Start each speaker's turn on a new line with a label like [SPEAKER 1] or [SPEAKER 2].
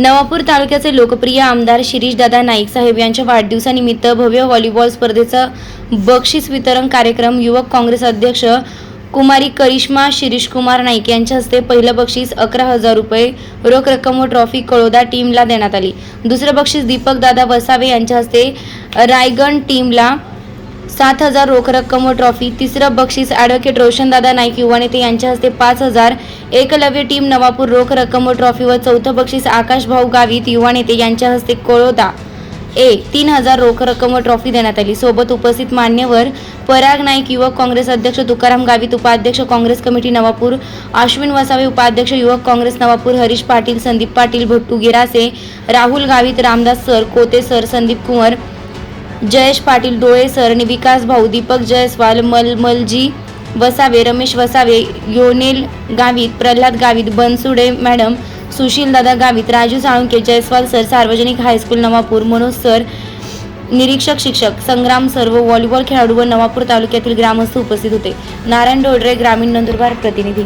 [SPEAKER 1] नवापूर तालुक्याचे लोकप्रिय आमदार शिरीषदादा नाईक साहेब यांच्या वाढदिवसानिमित्त भव्य व्हॉलीबॉल स्पर्धेचा बक्षीस वितरण कार्यक्रम युवक काँग्रेस अध्यक्ष कुमारी करिश्मा शिरीषकुमार नाईक यांच्या हस्ते पहिलं बक्षीस अकरा हजार रुपये रोख रक्कम व ट्रॉफी कळोदा टीमला देण्यात आली. दुसरं बक्षीस दीपक दादा वसावे यांच्या हस्ते रायगण टीमला सात हजार रोख रक्कम व ट्रॉफी तिसरं बक्षीस ॲडव्होकेट रोशनदादा नाईक युवा नेते यांच्या हस्ते पाच हजार एकलव्य टीम नवापूर रोख रक्कम व ट्रॉफी व चौथं बक्षीस आकाश भाऊ गावित युवा नेते यांच्या हस्ते कोळोदा. ए तीन हजार रोख रक्कम व ट्रॉफी देण्यात आली. सोबत उपस्थित मान्यवर पराग नाईक युवक काँग्रेस अध्यक्ष तुकाराम गावित उपाध्यक्ष काँग्रेस कमिटी नवापूर अश्विन वसावे उपाध्यक्ष युवक Congress Navapur Harish Patil Sandeep Patil Bhattu Girase Rahul Gavit Ramdas sir Kote sir Sandeep Kunwar Jayesh Patil Dole sir Vikas भाऊ दीपक जयस्वाल मलमलजी वसावे रमेश वसावे योनेल गावित प्रल्हाद गावित बनसुडे मॅडम सुशील दादा गावित राजू साळुंके जयस्वाल सर सार्वजनिक high school Navapur Manoj sir निरीक्षक शिक्षक संग्राम सर व व्हॉलीबॉल खेळाडू व नवापूर तालुक्यातील ग्रामस्थ उपस्थित होते. नारायण डोडरे ग्रामीण नंदुरबार प्रतिनिधी.